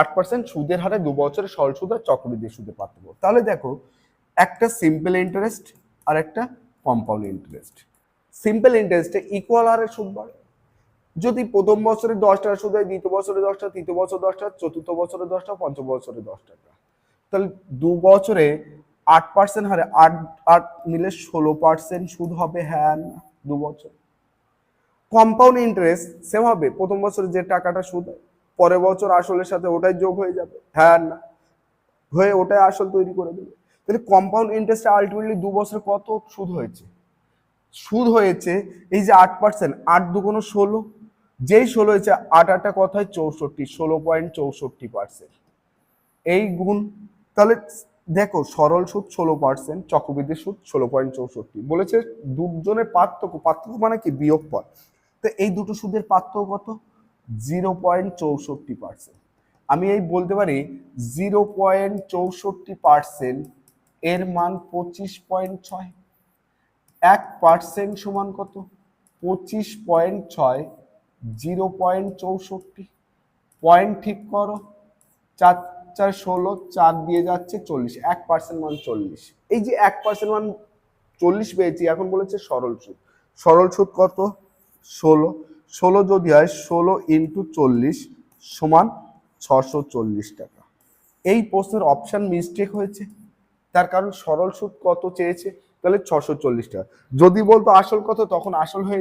আট পার্সেন্ট সুদের হারে দু বছরের সরল সুদ আর চক্রবৃদ্ধি সুদের পার্থক্য। তাহলে দেখো, একটা সিম্পল ইন্টারেস্ট আর একটা কম্পাউন্ড ইন্টারেস্ট সিম্পল ইন্টারেস্টে ইকুয়াল হারে সুদ বাড়ে। যদি প্রথম বছরে দশ টাকা সুদ হয়, দ্বিতীয় বছরে দশ টাকা তৃতীয় বছর দশ টাকা চতুর্থ বছরে দশ টাকা পঞ্চম বছরে দশ টাকা তাহলে দু বছরে আট পার্সেন্ট হারে আট আট মিলে ষোলো পার্সেন্ট সুদ হবে হ্যাঁ দু বছর। কম্পাউন্ড ইন্টারেস্ট সেম হবে, প্রথম বছরে যে টাকাটা সুদ হয়। পরের বছর আসলের সাথে ওটাই যোগ হয়ে যাবে। হ্যাঁ না। হয়ে ওটাই আসল তৈরি করে দেবে। তাহলে কম্পাউন্ড ইন্টারেস্ট আলটিমেটলি দু বছরে কত সুদ হয়েছে? সুদ হয়েছে এই যে আট পার্সেন্ট আট দুগুণ ষোলো, যেই ষোলো হয়েছে, আট আটটা কত হয় চৌষট্টি, ষোলো পয়েন্ট চৌষট্টি পার্সেন্ট এই গুণ, তাহলে দেখো, সরল সুদ ষোলো পার্সেন্ট চক্রবৃদ্ধি সুদ ষোলো পয়েন্ট চৌষট্টি। বলেছে দুজনের পার্থক্য পার্থক্য মানে কি? বিয়োগ পদ তো এই দুটো সুদের পার্থক্য কত? জিরো পয়েন্ট চৌষট্টি পার্সেন্ট আমি এই বলতে পারি জিরো পয়েন্ট চৌষট্টি পার্সেন্ট এর মান পঁচিশ পয়েন্ট ছয়। এক পার্সেন্ট সমান কত? পঁচিশ পয়েন্ট ছয় জিরো পয়েন্ট চৌষট্টি। পয়েন্ট ঠিক করো, চার চার ষোলো, চার দিয়ে যাচ্ছে চল্লিশ, এক পার্সেন্ট মান চল্লিশ। এই যে এক পার্সেন্ট মান চল্লিশ পেয়েছি, এখন বলেছে সরল সুদ। সরল সুদ কত? ষোলো। ষোলো যদি হয়, ষোলো ইন্টু চল্লিশ সমান ছশো চল্লিশ টাকা। এই প্রশ্নের অপশান মিস্টেক হয়েছে। তার কারণ সরল সুদ কত চেয়েছে? তাহলে ছশো চল্লিশ টাকা। যদি বলতো আসল কত, তখন আসল হয়ে